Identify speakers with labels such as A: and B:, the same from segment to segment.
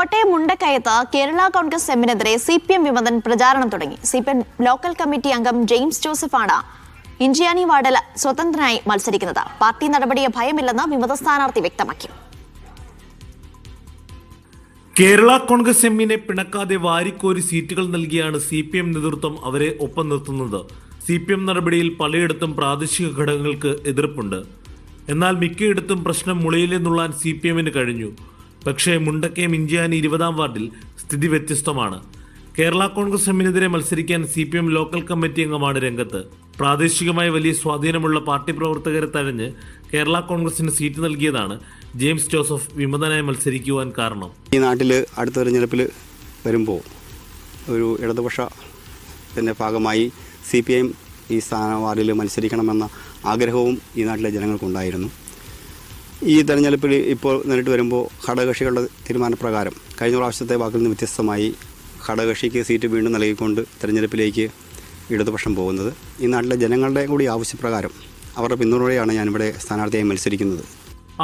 A: കോട്ടയം മുണ്ടക്കയത്ത് കേരള കോൺഗ്രസ് എമ്മിനെതിരെ C P M വിമതൻ പ്രചാരണം തുടങ്ങി C P M local committee അംഗം ജെയിംസ് ജോസഫാണ് ഇഞ്ചിയാനി വാർഡൽ സ്വതന്ത്രനായി മത്സരിക്കുന്നത് പാർട്ടി നടപടിയെ ഭയമില്ലെന്ന് വിമത സ്ഥാനാർത്ഥി വ്യക്തമാക്കി
B: കേരള കോൺഗ്രസ് എമ്മിനെ പിണക്കാതെ വാരിക്കോരി സീറ്റുകൾ നൽകിയാണ് സി പി എം നേതൃത്വം അവരെ ഒപ്പം നിർത്തുന്നത് സി പി എം നടപടിയിൽ പലയിടത്തും പ്രാദേശിക ഘടകങ്ങൾക്ക് എതിർപ്പുണ്ട് എന്നാൽ മിക്കയിടത്തും പ്രശ്നം മുളയിലെന്നുള്ളാൻ സി പി എമ്മിന് കഴിഞ്ഞു പക്ഷേ മുണ്ടക്കെ മിഞ്ചിയാനി ഇരുപതാം വാർഡിൽ സ്ഥിതി വ്യത്യസ്തമാണ് കേരള കോൺഗ്രസ് എമ്മിനെതിരെ മത്സരിക്കാൻ C P M local committee അംഗമാണ് രംഗത്ത് പ്രാദേശികമായി വലിയ സ്വാധീനമുള്ള പാർട്ടി പ്രവർത്തകരെ തഴഞ്ഞ് കേരള കോൺഗ്രസിന് സീറ്റ് നൽകിയതാണ് ജെയിംസ് ജോസഫ് വിമതനായി മത്സരിക്കുവാൻ കാരണം
C: ഈ നാട്ടിൽ അടുത്ത തെരഞ്ഞെടുപ്പിൽ വരുമ്പോൾ ഒരു ഇടതുപക്ഷ ഇതിൻ്റെ ഭാഗമായി സി പി ഐ ഈ സ്ഥാന വാർഡിൽ മത്സരിക്കണമെന്ന ആഗ്രഹവും ഈ നാട്ടിലെ ജനങ്ങൾക്കുണ്ടായിരുന്നു ഈ തെരഞ്ഞെടുപ്പിൽ ഇപ്പോൾ നേരിട്ട് വരുമ്പോൾ ഘടകകക്ഷികളുടെ തീരുമാനപ്രകാരം കഴിഞ്ഞ പ്രാവശ്യത്തെ വാക്കിൽ നിന്ന് വ്യത്യസ്തമായി ഘടകകക്ഷിക്ക് സീറ്റ് വീണ്ടും നൽകിക്കൊണ്ട് തെരഞ്ഞെടുപ്പിലേക്ക് ഇടതുപക്ഷം പോകുന്നത് ഈ നാട്ടിലെ ജനങ്ങളുടെ കൂടി ആവശ്യപ്രകാരം അവരുടെ പിന്തുണയോടെയാണ് ഞാനിവിടെ സ്ഥാനാർത്ഥിയായി മത്സരിക്കുന്നത്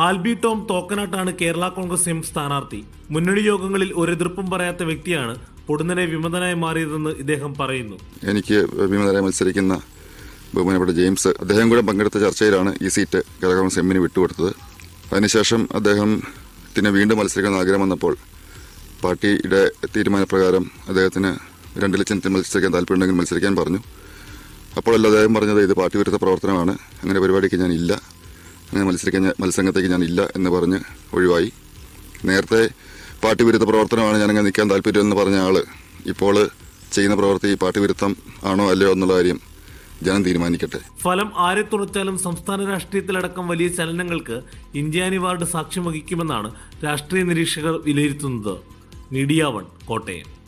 B: ആൽബി ടോം തോക്കനാട്ടാണ് കേരള കോൺഗ്രസ് എം സ്ഥാനാർത്ഥി മുന്നണി യോഗങ്ങളിൽ ഒരു എതിർപ്പും പറയാത്ത വ്യക്തിയാണ് പൊടുന്നനെ വിമതനായി മാറിയതെന്ന് ഇദ്ദേഹം പറയുന്നു
D: എനിക്ക് വിമതനായി മത്സരിക്കുന്ന ബഹുമാനപ്പെട്ട ജെയിംസ് അദ്ദേഹം കൂടെ പങ്കെടുത്ത ചർച്ചയിലാണ് ഈ സീറ്റ് കേരള കോൺഗ്രസ് എമ്മിന് വിട്ടുകൊടുത്തത് അതിനുശേഷം അദ്ദേഹത്തിന് വീണ്ടും മത്സരിക്കാൻ ആഗ്രഹം വന്നപ്പോൾ പാർട്ടിയുടെ തീരുമാനപ്രകാരം അദ്ദേഹത്തിന് രണ്ടിൽ ചിഹ്നത്തിൽ മത്സരിക്കാൻ താല്പര്യമുണ്ടെങ്കിൽ മത്സരിക്കാൻ പറഞ്ഞു അപ്പോഴല്ല അദ്ദേഹം പറഞ്ഞത് ഇത് പാർട്ടി വിരുദ്ധ പ്രവർത്തനമാണ് അങ്ങനെ പരിപാടിക്ക് ഞാൻ ഇല്ല അങ്ങനെ മത്സരിക്കാൻ മത്സരംഗത്തേക്ക് ഞാൻ ഇല്ല എന്ന് പറഞ്ഞ് ഒഴിവായി നേരത്തെ പാർട്ടി വിരുദ്ധ പ്രവർത്തനമാണ് ഞാനങ്ങനെ നിൽക്കാൻ താല്പര്യമെന്ന് പറഞ്ഞ ആൾ ഇപ്പോൾ ചെയ്യുന്ന പ്രവൃത്തി പാർട്ടി വിരുദ്ധം ആണോ അല്ലയോ എന്നുള്ള കാര്യം ജനം തീരുമാനിക്കട്ടെ
B: ഫലം ആരെ തുണച്ചാലും സംസ്ഥാന രാഷ്ട്രീയത്തിലടക്കം വലിയ ചലനങ്ങൾക്ക് ഇന്ത്യാനി വാർഡ് സാക്ഷ്യം വഹിക്കുമെന്നാണ് രാഷ്ട്രീയ നിരീക്ഷകർ വിലയിരുത്തുന്നത് മീഡിയ വൺ കോട്ടയം